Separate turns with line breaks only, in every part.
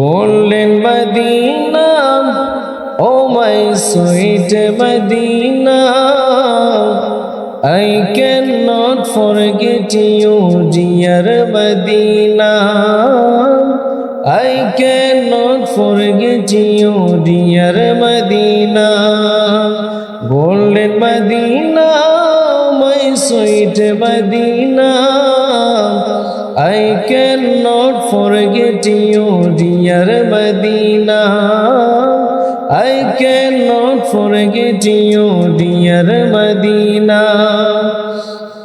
Golden Medina oh my sweet Medina I can not forget you dear Medina I can not forget you dear Medina golden Medina my sweet Medina I cannot forget you, dear Medina. I cannot forget you, dear Medina.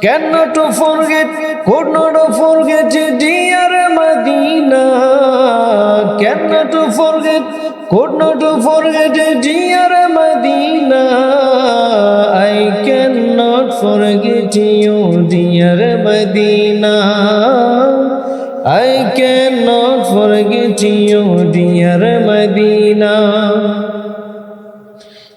Cannot forget, could not forget, dear Medina. Cannot forget, could not forget, dear Medina. I cannot. forget you, dear Medina. I cannot forget you, dear Medina.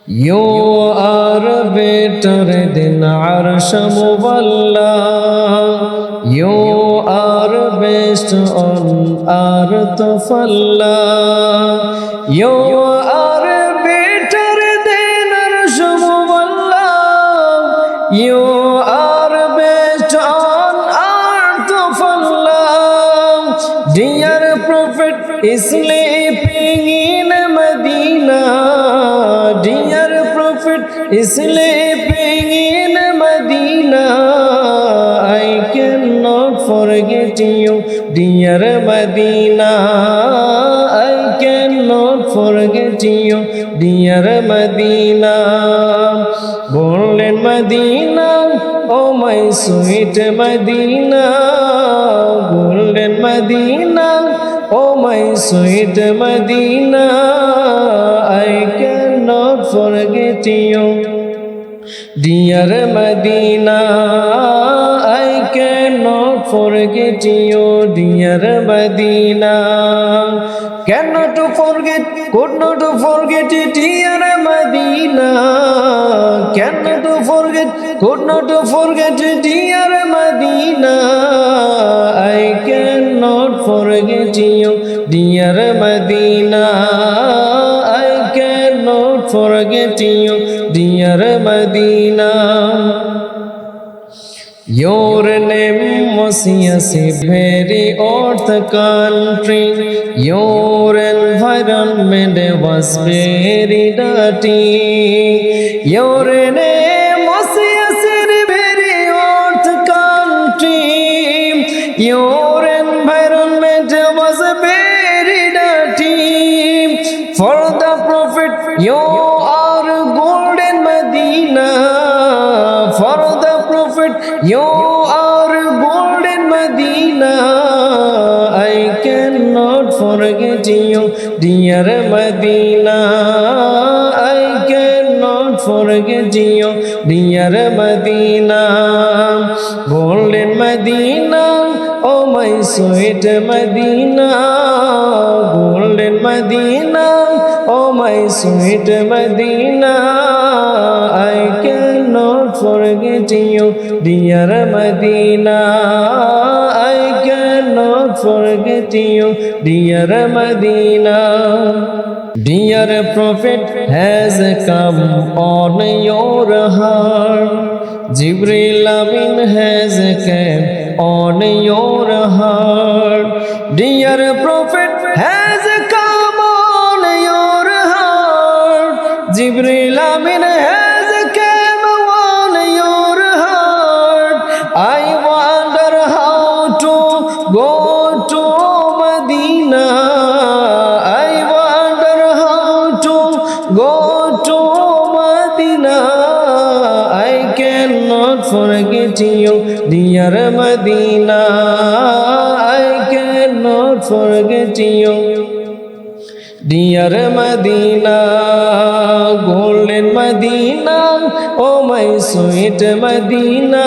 You are better than Arsh Muballa. You are best on Earth of Allah. You are You are based on art of Allah. Dear Prophet is sleeping in Medina. Dear Prophet is sleeping in Medina. I cannot forget you, dear Medina. not forget you, dear Medina. Golden Medina, oh my sweet Medina. Golden Medina, oh my sweet Medina. I cannot forget you, dear Medina. টুফর গেটিও dear Medina can to forget could no to forget dear Medina can to forget could no to forget dear Medina I can not forget you dear Medina I can not forget you dear Medina Your name CSC very old country. Your environment was very dirty. Your name was CSC very old country. Your environment was very dirty. For the Prophet, you are golden Medina. For the Prophet, you যেও dear Medina I can not forget you dear Medina golden Medina oh my sweet Medina golden Medina oh my sweet Medina I can not forget you dear Medina I can not forget you, dear Medina. Dear Prophet has come on your heart. Jibril Amin has come on your heart. Dear Prophet has come on your heart. Jibril Amin has দুনিয়ার Medina I can not forget you dear Medina golden Medina oh my sweet Medina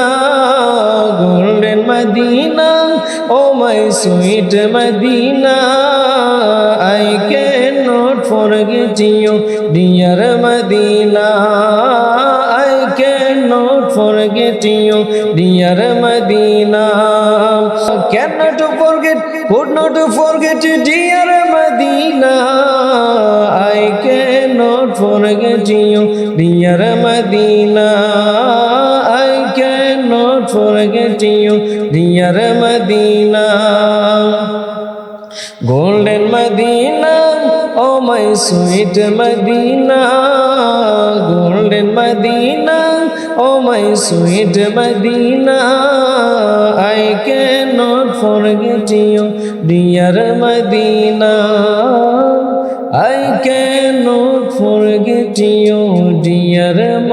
golden Medina oh my sweet Medina I can not forget you Medina you, dear Medina. Cannot forget, could not forget you, dear Medina. I cannot forget you, dear Medina. I cannot forget you, dear Medina. Golden Medina, oh my sweet Medina. Golden Medina. Oh, my sweet Medina, I cannot forget you, dear Medina. I cannot forget you, dear